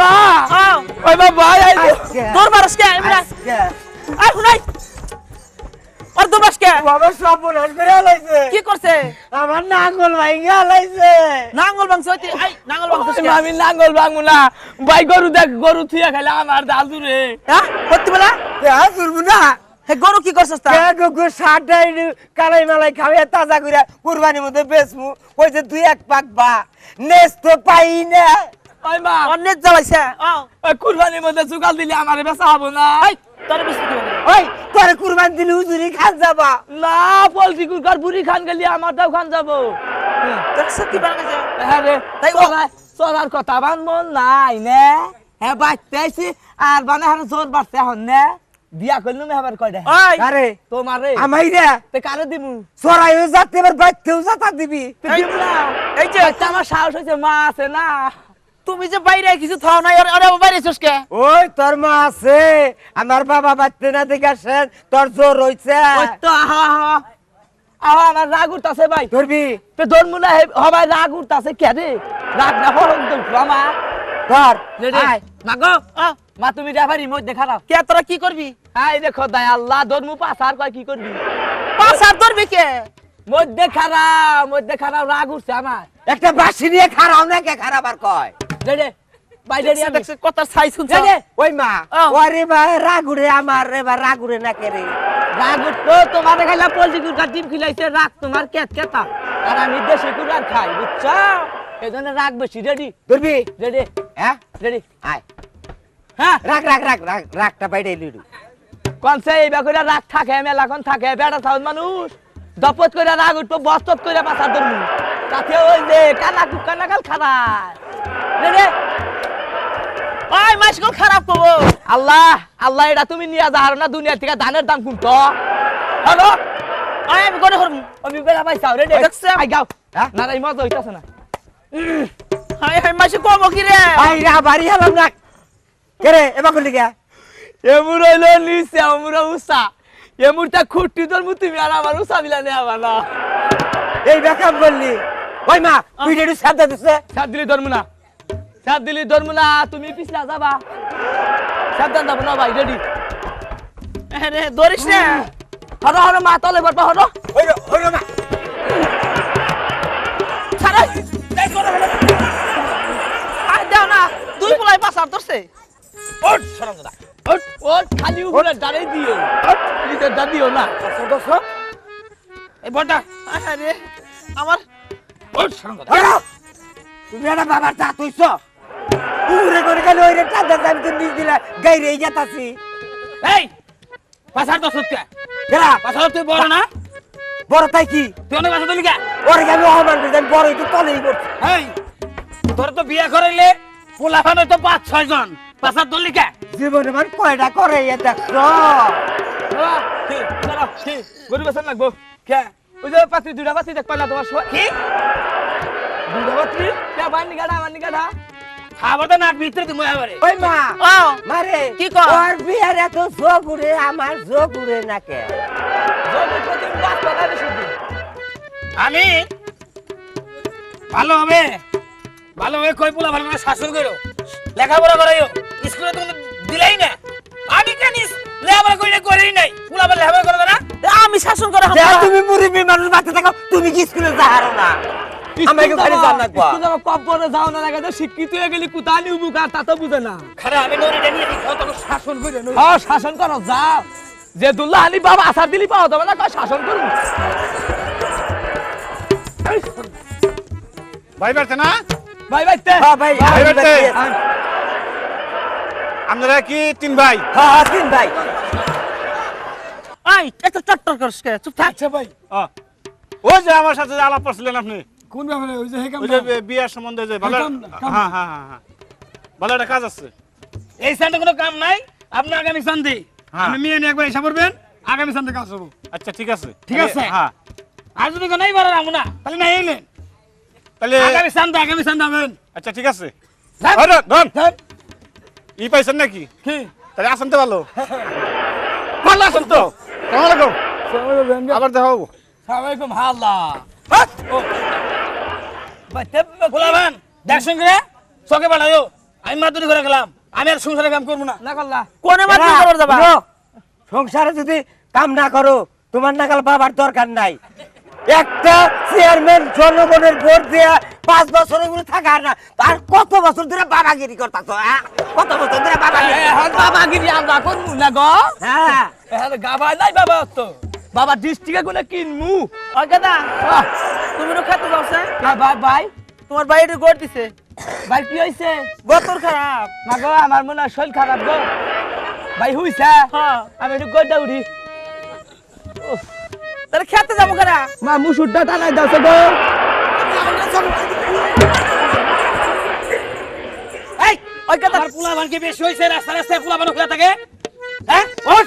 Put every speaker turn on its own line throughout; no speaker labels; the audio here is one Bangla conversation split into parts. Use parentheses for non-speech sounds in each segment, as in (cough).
মা। ওই মা ভাই
তোর বারস কে আই শুনাই আর তোর বাস কে
বাবা সব বনাস করে লাইছে
কি করছে?
আমার নাঙ্গল
নাঙ্গল হইতে আই নাঙ্গল
মা, আমি নাঙ্গল ভাঙবো না। ভাই গরু দেখ গরু থুয়া খাইলে আমার দাদু রে।
হ্যাঁ? সত্যি বলা?
হ্যাঁ না।
হে গরু কি করছস তা?
কে গুগু সাটাই কালাই মালাই খাওয়া তাজা করে কুরবানির মধ্যে বেচমু। কইছে তুই এক পাক বা। নেস তো পাই না।
ওই মা।
অনেক জ্বালাইছে।
ওই কুরবানির মধ্যে চুকাল দিলে আমার বেচা হব না।
তোর বেশি বলে
ওই। তোর কুরবান দিলে হুজুরি খান যাবা।
না পোল্ট্রি কুরকার বুড়ি খান গেলি খান যাব।
দেখছ কি বানাইছে
হ্যাঁ রে
তাই
চলার কথা বানবো নাই নে। হ্যাঁ বাঁচতে আইছি আর মানে হারে জোর বাড়ছে এখন নে। বিয়া করলুম এবার কয়টা
আরে
তোমার রে।
আমাই রে।
তে কারে দিমু?
সরাইও যাতে এবার বাইতেও যাতা দিবি।
দিমু না।
এই যে
আমার সাহস হয়েছে মা আছে না।
তুমি যে বাইরে কিছু থাও নাই আর আরে বাইরে এসেছ কে?
ওই তোর মা আছে আমার বাবা বাচ্চা না দেখে আসেন তোর জোর হইছে।
ওই তো আহা আহা আহা আমার রাগ উঠতাছে ভাই।
ধরবি?
তে না হবাই রাগ উঠতাছে কে রে? রাগ না হরম তো আমার
ধর আয়।
মাগো মা তুমি রেফারি মধ্যে খারাপ।
কে তোরা কি করবি?
আই দেখো দায় আল্লাহ ধর্মু পাসার কয় কি করবি?
হাত ধরবি কে?
মধ্যে খারাপ মধ্যে খারাপ রাগ উঠছে আমার।
একটা বাসি নিয়ে খারাপ না কে খারাপ আর কয়।
রে রে বাইরে রে
দেখছ কথা সাই শুনছ?
রে রে
ওই মা
আহ।
ওরে বা রাগুরে আমার রে বা রাগুরে না কে রে?
রাগ উঠতো তোমার খাইলা পোল্ট্রি কুরকার ডিম খিলাইছে রাগ তোমার কেত কেতা? আর আমি দেশি কুরকার খাই বুঝছ? এই রাগ বেশি রেডি?
ধরবি?
রেডি।
হ্যাঁ?
রেডি।
আয়।
হ্যাঁ?
রাখ রাখ রাখ রাখ রাখটা বাইরে লিডু
কোন সে এইবা করে রাগ থাকে মেলা থাকে বেটা থাউন মানুষ। দপত করে রাগ উঠবো বস্তত করে পাসার ধরবো। তাতে ওই যে কানা কুকানা কাল খারাপ।
ওই মাসগুলো খারাপ করব
আল্লাহ আল্লাহ এটা তুমি নিয়ে যাও না দুনিয়া থেকে ধানের দাম কোনটো? হ্যালো?
ওই আমি করে করব
আমি বেড়া পাইছাও রে রে
দেখছে?
আই গাও
হ্যাঁ?
না এই মজা হইতাছে না।
হাই হাই মাসে কম কি রে?
আই রা বাড়ি হলাম না। কে রে এবার করলি কে
এমুর হইল নিচে এমুর উষা এমুরটা খুঁটি তোর তুমি আর আমার উষা বিলা নেওয়া বানা
এই বেকাম বললি। ওই মা তুই সাদা দিছে।
সাত দিলি না। সাত দিলি ধরবো তুমি পিছলা যাবা। সাবধান যাব না ভাই রেডি
রে ধরিস না।
হরো হরো মা তলে বরপা হরো।
ওই রে ওই মা।
ছাড়া। এই করে ফেলে। আই দাও না দুই পোলাই পাঁচ হাত ধরছে।
ওট সরম দাদা। ওট ওট খালি উপরে দাঁড়ে দিও। ওট নিচে দা দিও না।
এই বড়টা আরে আমার
ওট সরম দাদা।
তুমি একটা বাবার চা তুইছ উড়ে করে গেলে ওই রে টাদা দাম তো নিজ দিলা গাইরে যাতাছি।
এই পাসার তো সত্যি
গেলা।
পাসার তুই বড় না?
বড় তাই কি?
তুই অনেক পাশা দিলি কে
ওরে আমি অহমান করে জানি বড় একটু তলেই করছি
এই তোর তো বিয়ে করাইলে পোলাফান তো পাঁচ ছয় জন। পাসার ধরলি কে
জীবনে মান কয়টা করে এ দেখছ?
গরিব আছেন লাগবো? কে? ওই যে পাত্রী দুটা পাত্রী দেখ পাইলা তোমার সবাই? কি? দুটা পাত্রী? কে আমার নিগাড়া আমার নিগাড়া তো নাক ভিতরে তুমি এবারে।
ওই মা
ও
মারে
কি কর?
ওর বিয়ার এত উড়ে আমার উড়ে না কে?
আমি ভালো হবে ভালো হবে কই পোলা ভালো করে শাসন করো। লেখাপড়া করাইও স্কুলে তো দিলাই না। আমি কেন লেখাপড়া করি করেই নাই? পোলা ভালো লেখাপড়া করবে না?
আমি শাসন করে
তুমি মুরব্বী মানুষ বাচ্চা থাকো তুমি কি স্কুলে যাহারো না? আমাকে খালি জান্নাত পাওয়া।
কবরে যাও না লাগে তো শিক্ষিত হয়ে গেলি তা তো বুঝে না।
আমি শাসন করে
হ্যাঁ শাসন করো যাও। যে দুল্লাহ আলী বাবা আসার দিলি পাওয়া যাবে না কয় শাসন করুন
ভাই বাড়ছে না?
ভাই ভাই তে
হ্যাঁ ভাই
ভাই
আমি
বাড়ছে।
বাচ্চা আছি।
আপনারা কি তিন ভাই?
হ্যাঁ হ্যাঁ, তিন ভাই।
আই এত চট্টর করিস কে? চুপ থাক।
আচ্ছা ভাই। ওই যে আমার সাথে আলাপ করছিলেন আপনি।
কোন ব্যাপারে? ওই যে হেকাম
ওই যে বিয়ার সম্বন্ধে যে ভালো হ্যাঁ হ্যাঁ হ্যাঁ হ্যাঁ। ভালো একটা কাজ আছে।
এই সানটা কোনো কাম নাই? আপনি আগামী সানডে
হ্যাঁ।
আপনি মেয়ে নিয়ে একবার এসে পড়বেন আগামী সানডে কাজ হব।
আচ্ছা ঠিক আছে।
ঠিক আছে।
হ্যাঁ।
আর যদি কোনো নাই পারে আমু না তাহলে না এলেন
তাহলে
আগামী সানডে আগামী সানডে হবেন।
আচ্ছা ঠিক আছে। ধন।
যান।
ই পাইছেন নাকি?
কি?
তাহলে আসেন তো ভালো। ভালো আছেন তো। কেমন লাগো আবার দেখা হব।
সালামালাইকুম হাল্লা।
পোলা ভান দেখছেন করে চকে পাঠাইও আমি মাতুরি করে গেলাম আমি আর সংসারে কাম করব না।
না করলা।
কোনে মাত্র
এরা,
যাবা?
শুনো, সংসারে যদি কাম না করো তোমার নাগাল বাবার দরকার নাই। একটা চেয়ারম্যান জনগণের ভোট দেয়া পাঁচ বছর উপরে থাকার না। আর কত বছর ধরে বাবাগিরি করতাছ হ্যাঁ? কত বছর ধরে বাবাগিরি
এখন বাবা গিরি আমরা করমু না গো।
হ্যাঁ।
গাবা নাই বাবা তো বাবা ডিস্ট্রিক্টে কোনে কিনমু? আহ,
তুমি তো খেতে যাচ্ছে
ভাই ভাই
তোমার বাইরে গোট দিছে।
ভাই কি হইছে?
গতর খারাপ।
না গো আমার মনে হয় শরীর খারাপ গো। ভাই হইছে?
হ্যাঁ।
আমি একটু গড্ডা উঠি।
তাহলে খেতে যাব কেনা
মা মুসুরটা টানাই দাও গো
এই
ওই কেদা
আমার পোলা ভানকে বেশি হয়েছে রাস্তা রাস্তায় পোলা ভান খোলা থাকে। হ্যাঁ? ওঠ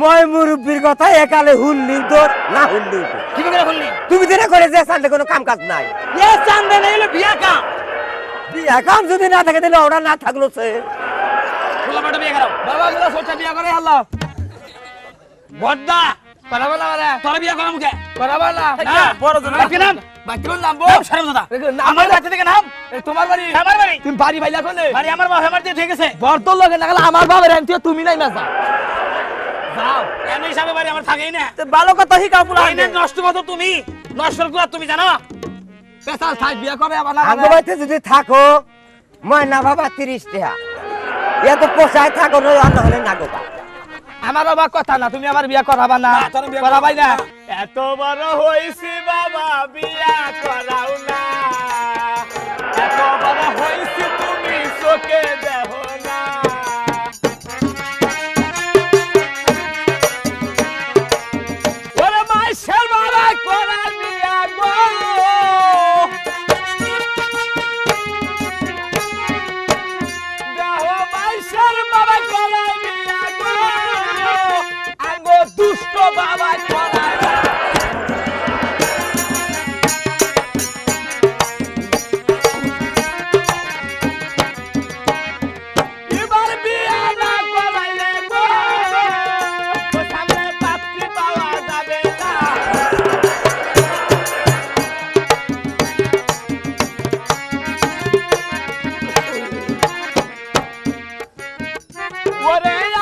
মই মুরব্বীর কথা একালে হুল্লি তোর না হুল্লি
কি করে খুললি
তুমি দিনে করে যে সানডে কোনো কাম কাজ নাই।
এ নেই হলো বিয়া কাম।
বিয়া কাম যদি না থাকে তাহলে ওরা না থাকল সে।
বিয়ে
বাবা বিয়া করে না
তোর বিয়া
না
না
বড় জন।
নাম?
বাকির
দাদা আমার বাড়ি থেকে নাম?
তোমার বাড়ি?
আমার বাড়ি।
তুমি বাড়ি ভাইলা কোনে
বাড়ি আমার বাবা আমার দিয়ে ঠিক আছে
বর্তল লোকে না গেলে আমার বাবার আনতে তুমি নাই মাসা
যাও এমনি হিসাবে বাড়ি আমার থাকেই না।
ভালো কথা শিখাও পুরা
আইনে নষ্ট করো তুমি নষ্ট করে তুমি জানো?
পেশাল থাক বিয়া কবে আবার না
যদি থাকো বাবা টাকা পোষায় থাকো হলে না গোবা
আমার বাবা কথা না তুমি আমার বিয়া করাবা না?
না, তোর বিয়া
করাবাই না।
এত বড় হইছি বাবা বিয়া করাও না। বাবা ওরে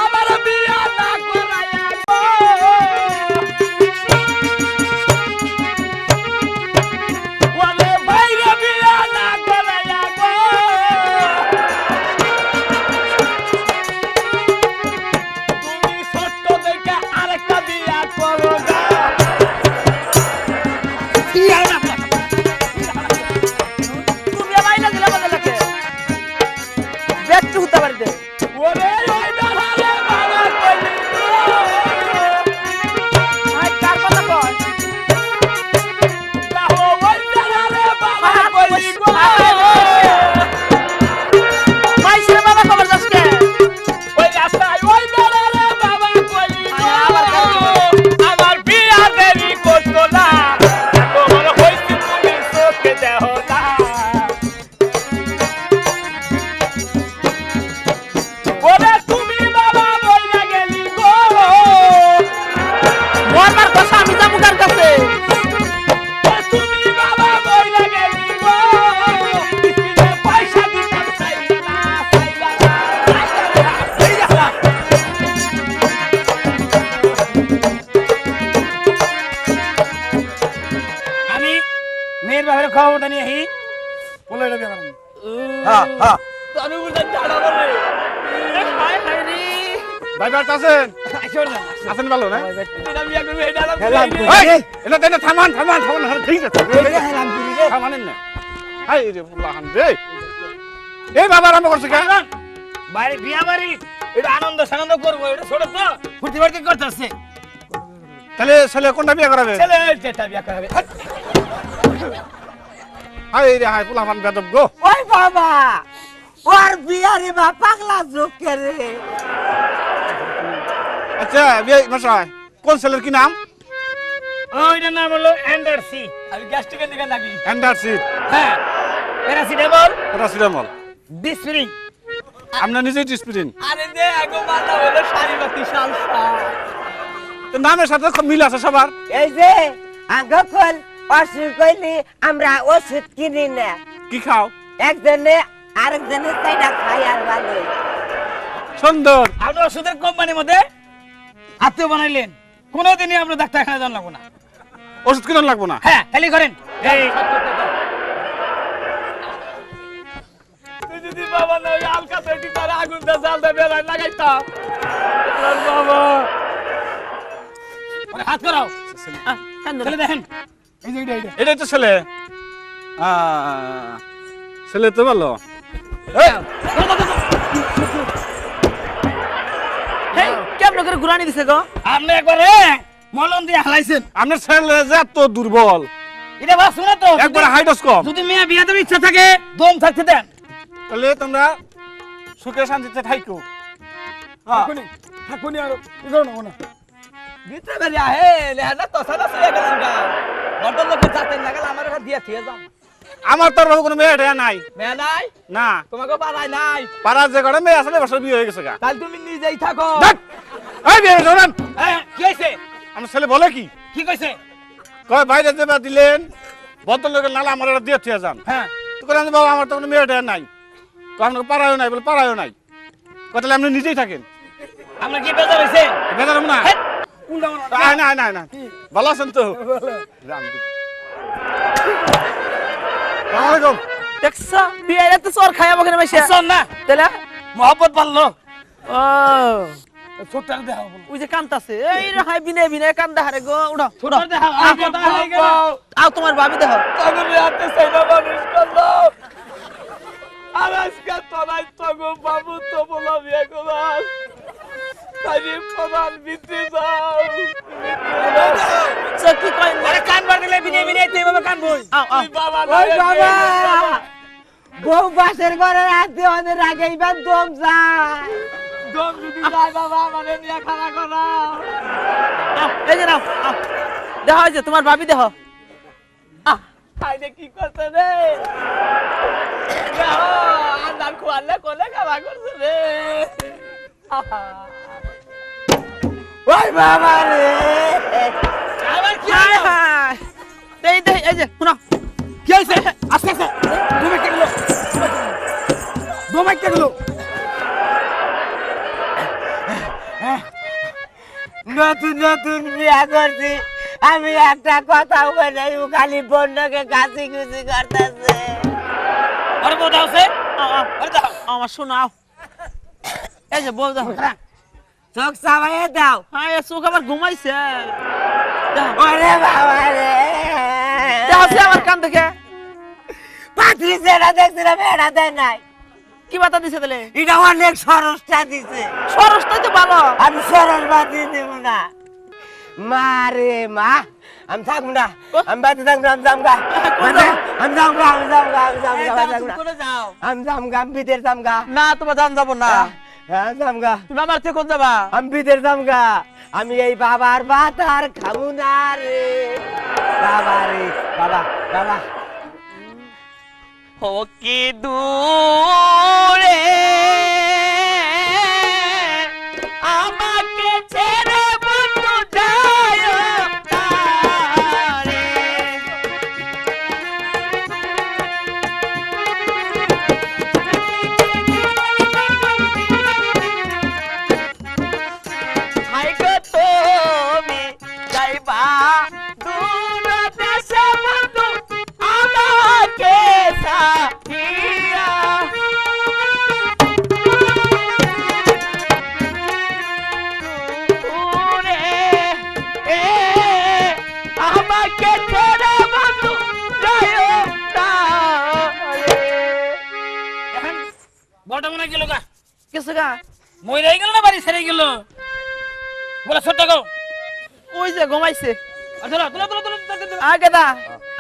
এটা বিয়া করাবো।
হ্যাঁ হ্যাঁ।
ভাই ভাই আছেন? আছেন ভালো না?
এটা এটা
থামান থামান থামান হ্যাঁ, ঠিক আছে। থামানেন না। হাই রে ফুলাহান রে। এই বাবা আরম্ভ করছে কেন?
বাড়ি বিয়া বাড়ি। এটা আনন্দ সানন্দ করব এটা ছোট তো। ফুর্তি ফার্তি করতেছে।
তাহলে ছেলে কোনটা বিয়ে করাবে?
ছেলে যেটা বিয়া করাবে। (laughs)
হাই রে হাই ফুলাহান বেদব গো।
ওই বাবা ওর বিয়া বা পাগলা জোকে রে?
আচ্ছা বিয়ে মশাই কোন ছেলের কি নাম?
ওইটার নাম হলো অ্যান্ডারসি
আমি গ্যাস্ট্রিকের দিকে লাগি
অ্যান্ডারসিড
হ্যাঁ প্যারাসিটামল।
প্যারাসিটামল।
ডিসপ্রিন
আপনার নিজেই ডিসপ্লিন
আরে দে আগো মাথা হলো সারিবাতি সালসা
নামের সাথে মিল আছে সবার।
এই যে আঙ্গ কল অসুখ হইলে আমরা ওষুধ কিনি না।
কি খাও?
একজনে আরেকজনের চাইটা খাই আর ভালো।
সুন্দর।
আপনি ওষুধের কোম্পানির মধ্যে আত্মীয় বানাইলেন। কোনোদিনই আপনার ডাক্তারখানা যান লাগবো না।
ওষুধ কিনুন লাগবো না?
হ্যাঁ খালি করেন।
তুই যদি বাবা না ওই আলকা তৈরি করে আগুন দিয়ে জাল দিয়ে বেড়ায় লাগাইতাম বাবা।
হাত করাও ছেলে দেখেন।
এই যে এইটা এইটা
তো ছেলে। তো ভালো।
কেমন করে ঘুরানি দিছে গো?
আপনি একবারে মলম দিয়ে হালাইছেন।
আপনার ছেলে যে এত দুর্বল।
এটা বাস শুনে তো
একবার হাইডস কম
যদি মেয়ে বিয়ে দেওয়ার ইচ্ছা থাকে দম থাকতে দেন।
তাহলে তোমরা সুখে শান্তিতে থাইকো। হ্যাঁ।
থাকুনি থাকুনি আর না।
ভিতরে বেরিয়ে আহে লেহানা তো সাদা গেলাম গা। বড় লোকের যাতে না গেলে আমার কাছে দিয়ে থিয়ে যাম
আমার তোর কোনো মেয়ে নাই।
মেয়ে নাই?
না।
তোমাকে নাই?
পাড়ার যে ঘরে মেয়ে আসলে বছর বিয়ে হয়ে গেছে গা।
তাহলে তুমি নিজেই থাকো।
ধ্যাৎ! এই বিয়ে হয়েছে
হ্যাঁ কি হয়েছে
আমার ছেলে বলে কি?
কি কইছে?
কয় বাইরে দিলেন ভদ্রলোকের নালা আমার এটা দিয়ে থিয়ে যান।
হ্যাঁ।
তো বাবা আমার তো কোনো মেয়ে নাই। কারণ পাড়ায়ও নাই বলে পাড়ায়ও নাই। কথা আপনি নিজেই থাকেন।
আমরা কি বেজার হয়েছে
বেজার না? না না না ভালো আছেন তো।
দেখছ? তো আমাকে
না?
তাহলে?
মহব্বত
ও। ওই যে কান্তাছে এই রে হাই বিনে বিনে কান্দা হারে গো। উড়ো উড়ো
ছোট্ট দেখা আর কথা হয়ে গেল।
আও তোমার ভাবি দেখ।
তখন রাতে মানুষ করল। আর আজকে তোরাই তগো বাবু তো বলো বিয়ে করাস তাই প্রধান ভিতরে যাও
সে কই
আরে কান বার দিলে বিনে বিনে তুই বাবা কান বই
বাবা
ওই বাবা বউ বাসের ঘরে রাতে ওদের আগে এবার দম যায়
দম যদি যায় বাবা মানে নিয়ে খানা করা
এই যে নাও আও। যে তোমার ভাবি দেখ
খাইলে কি করছে রে দেখো, আন্দার খোয়ালে কোলে খাওয়া করছে রে
ওই বাবা রে।
আবার কি হলো?
হায় এই যে শুনো।
কি হয়েছে? আস্তে আস্তে। তুমি কে গেলো
দমাই কে গেলো
নতুন নতুন বিয়া করছি। আমি একটা কথা বলে খালি বন্যকে কাছি কুচি করতেছে।
আরে আরে দাও।
আমার শোনো আও এই যে দেখো
চোখ চাবাইয়ে দাও।
হায় চোখ আবার ঘুমাইছে।
ওরে বাবা রে।
সে আমার কান দেখে
পাখি যেটা দেখছিলাম এটা দেয় নাই।
কি বাতা দিছে তাহলে?
এটা অনেক সরসটা দিছে।
সরসটাই তো ভালো।
আমি সরস বাদি দেব না। মা রে মা আমি থাকব না। আমি বাড়িতে থাকব না, আমি যামগা আমি যামগা আমি যামগা আমি যামগা আমি
যাও?
আমি বিদের যামগা
না তোমার জান যাব না।
হ্যাঁ যামগা
তুমি আমার থেকে কোন যাবা
আমি বিদের যামগা আমি এই বাবার বাতার খাব না রে। বাবা রে বাবা বাবা।
ও কি দূরে? যাইবা। দূর দেশে বন্ধু আমাকে সাথিয়া দূরে এ আমাকে ছেড়ে বন্ধু তারে
এখন বড়টা মনে গেল গা।
কিছু গা।
মইরাই গেল না বাড়ি ছেড়ে গেল? বলে ছোট্ট গো।
ওই যে ঘুমাইছে? আগে দা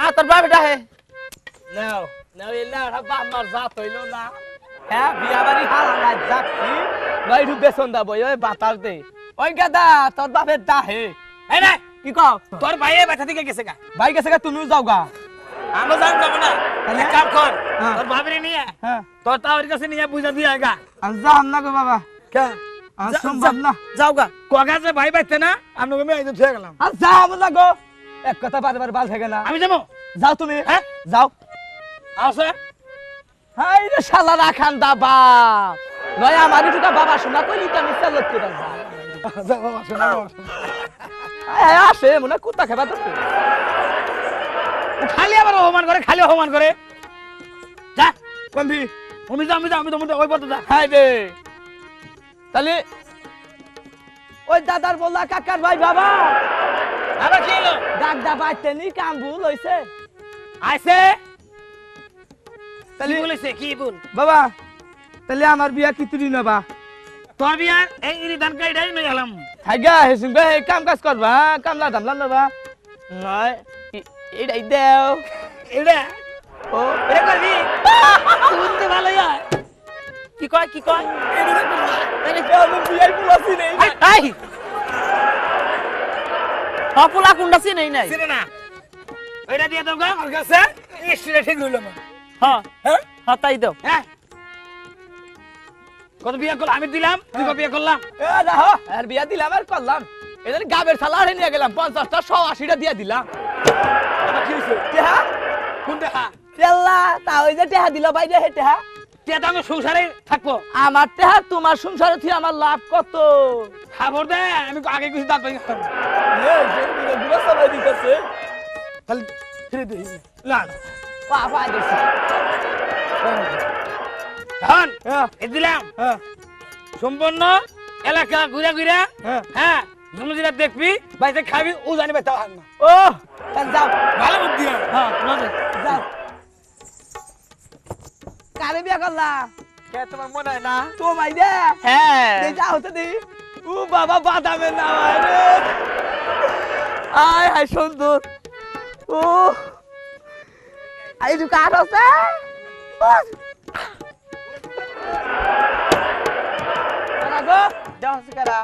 আ। তোর বাবা ডাহে
নাও নাও এলা রাব্বা আমার জাত হইল না। হ্যাঁ বিয়া বাড়ি হালা যাচ্ছি। বাইরু বেসন দা বই ওই বাতাস দে। ওই গাদা তোর বাপের দা হে।
এই না
কি কও?
তোর ভাইয়ে ব্যথা থেকে গেছে গা।
ভাই গেছে গা তুমিও যাও গা।
আমরা জান যাব না। তাহলে? কাম কর
হ্যাঁ।
তোর ভাবিরে নিয়ে
হ্যাঁ।
তোর তাওর কাছে নিয়ে বুঝা দিয়ে গা।
আর যাও না গো বাবা।
কে?
আর সম্ভব না।
যাও গা
কগা যে ভাই বাইতে না আইতে ছুঁয়ে গেলাম।
আর যাও না গো। এক কথা বারবার বাল থাকে না।
আমি যাব
যাও তুমি।
হ্যাঁ?
যাও।
আছে
হাই রে শালা রাখান দা বা নয় আমার টুকা বাবা শোনা কইলি তো আমি চালত করে যা
যা বাবা শোনা
আসে মনে কুত্তা খেবা তো
খালি আবার অপমান করে খালি অপমান করে যা
বন্ধি।
আমি যা আমি যা আমি তো ওই পথে যা
হাই রে। তাহলে ওই দাদার বললা কাকার ভাই বাবা!
আবার কি হলো?
ডাক দা বাইতে নি কাম ভুল হইছে।
আইছে?
তাহলে
বলেছে? কি বল
বাবা তাহলে আমার বিয়া কি তুলি নেবা?
তোর বিয়ার এই ইরি ধান কাইডাই নই গেলাম
থাইগা হেসুন গে কাম কাজ করবা কামলা দামলা নেবা। নয় এটাই দেও।
এটা
ও।
এটা করবি? (laughs) শুনতে ভালো হয়। কি কয় কি কয়?
নেই
কুন্ডা নাই?
চিনে না। ওইটা দিয়ে দাও গা আমার কাছে। ইস্টিলে ঠিক হইল আমার।
হ্যাঁ
হ্যাঁ?
তাই দাও।
কত বিয়া করলাম? আমি দিলাম তুই বিয়া করলাম?
এ দেখো আর বিয়া দিলাম আর করলাম। এদের গাবের থালা আরে নিয়ে গেলাম পঞ্চাশটা শো আশিটা দিয়া দিলাম। টেহা?
কোন
তা ওই যে টেহা দিল বাইরে হে টেহা।
তে আমি সংসারে থাকব।
আমার টেহা তোমার সংসারে থেকে আমার লাভ কত?
খবর দে আমি আগে কিছু দাঁত ভাঙি
সবাই দিতেছে?
তাহলে ছেড়ে দে।
না না।
বাবা দেখছি
ধন
হ্যাঁ।
এ দিলাম।
হ্যাঁ।
সম্পূর্ণ এলাকা ঘুরে ঘুরে
হ্যাঁ।
হ্যাঁ যেটা দেখবি বাইতে খাবি ও জানি বাইতে
ও! যাও।
ভালো বুদ্ধি। হ্যাঁ
যাও। কারে বিয়া করলা?
কে তোমার মনে হয় না?
তো মাই দে
হ্যাঁ।
দে যাও তো দি। ও বাবা বাদামের নাম হয় রে। আয় হায় সুন্দর। ও। আই দু কার আছে। গো?
যাও সিকারা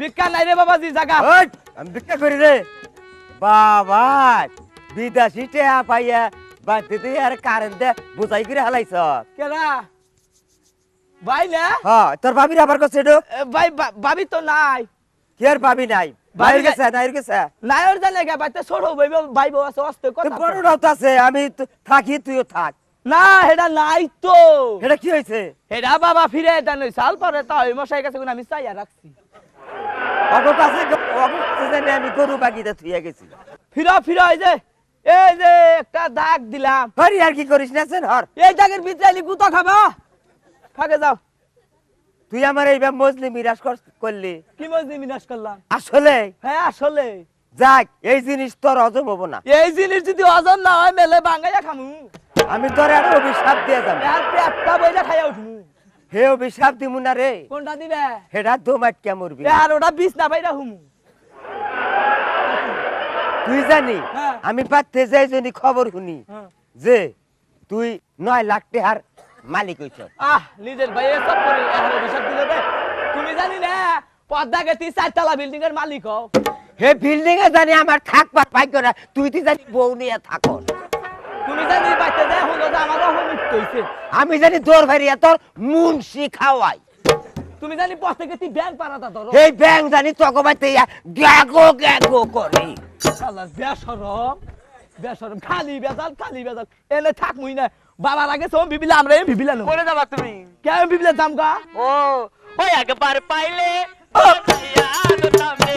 ভিক্ষা নাই রে বাবাজি জায়গা
ওই, আমি ভিক্ষা করি রে। বাবা বিদেশি টেহা পাইয়া তুই আর কারেন্ট দে বুঝাই করে হালাইছ।
কেনা ভাই না
হ্যাঁ তোর ভাবির আবার
ভাই ভাবি তো নাই।
কি আর ভাবি নাই?
ভাবি
বাইরে
নাই।
গেছে বাইরে গেছে।
নাই জানে গা বাইতে ছোট ভাই ভাই বউ আছে অস্তে কথা
বড়টাও তো আছে আমি থাকি তুইও থাক।
না এটা নাই তো।
এটা কি হয়েছে
এটা বাবা ফিরে এটা নই সাল পরে তা ওই মশাই কাছে আমি চাইয়া রাখছি।
অগ কাছে অগ কাছে আমি গরু বাগিতে থুইয়া গেছি।
ফিরা ফিরা এই যে। এই যে একটা দাগ দিলাম।
হরি আর কি করিস না সেন হর।
এই দাগের ভিতরে আলি গুতা খাবা। ফাঁকে যাও।
তুই আমার এইবার মজলি মিরাজ করলি।
কি মজনি মিনাশ করলাম?
আসলে?
হ্যাঁ আসলে।
যাক এই জিনিস তোর হজম হব না।
এই জিনিস যদি ওজন না হয় মেলে বাঙ্গাইয়া খামু।
আমি তোর আর অভিশাপ দিয়ে যাব।
আর পেটটা খাইয়া উঠমু।
হে অভিশাপ দিমু না রে।
কোনটা দিবে?
হেডা দোমাট কে মরবি।
আর ওটা বিষ না পাইরা হুমু।
তুই জানি
হ্যাঁ।
আমি পাতে যাই জনি খবর শুনি
হ্যাঁ।
যে তুই নয় লাখ টাকার মালিক হইছ।
আহ নিজের ভাই সব করে এখন অভিশাপ দিলে বে তুমি জানি না পদ্মা গেতি চারতলা বিল্ডিং এর মালিক হও।
হে বিল্ডিং এ জানি আমার থাকবার ভাগ্য না তুই তুই জানি বউ নিয়ে থাকো
তুমি জানি বাইতে যায় হলো যে মৃত্যু হইছে।
আমি জানি তোর ভাইয়া তোর মুন্সি খাওয়াই।
তুমি জানি পথ তুই ব্যাংক পারাতা ধরো।
এই ব্যাং জানি তোকে বাইতে গ্যাগো গ্যাগো করি।
বেসরম বেসরম খালি বেজাল খালি বেজাল। এনে থাক মুই না। বাবার আগে সব বিবিলা আমরা বিবিলা নো
যাবা তুমি?
কে বিবিলা দাম গা?
ও ওই একবার পাইলে ও। ভাইয়া সামনে